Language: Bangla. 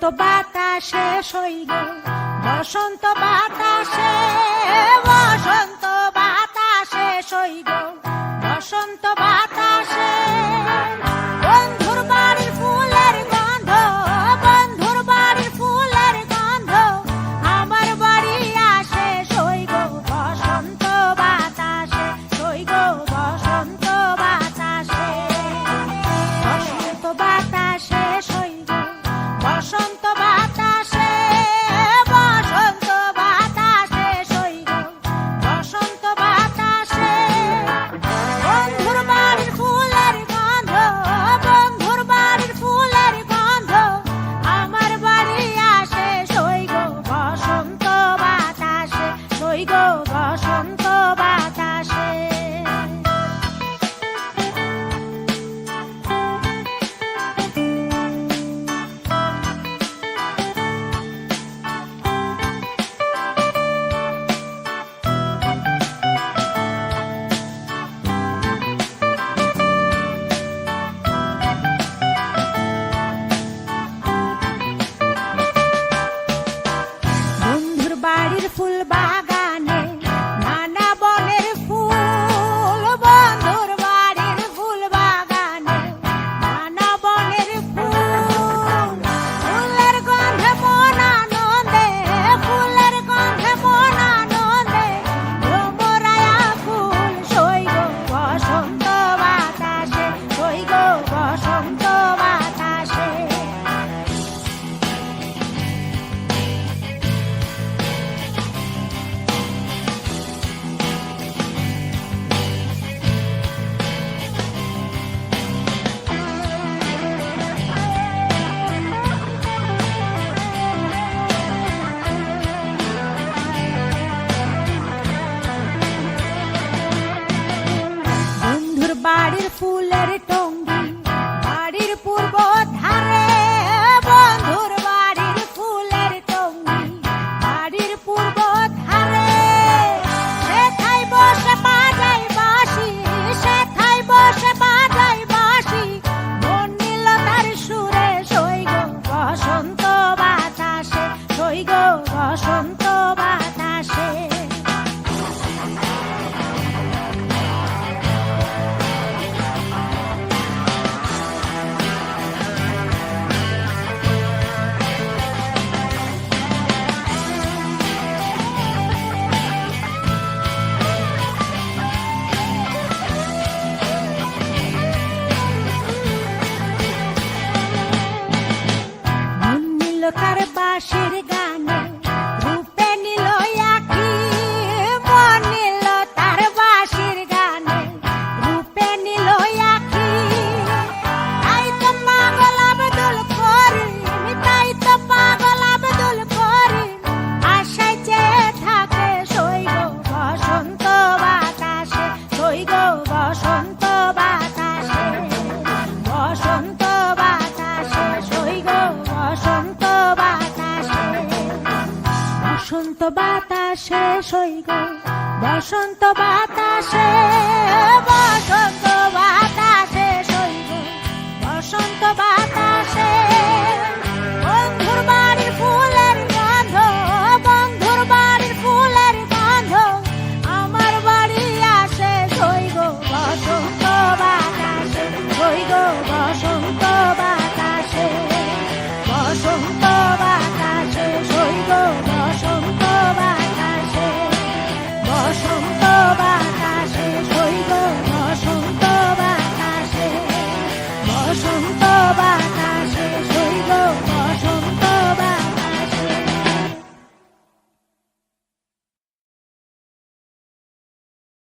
বসন্ত বাতাসে সইল বসন্ত বাতাসে শেষ হই গো বসন্ত বাতাসে বসন্ত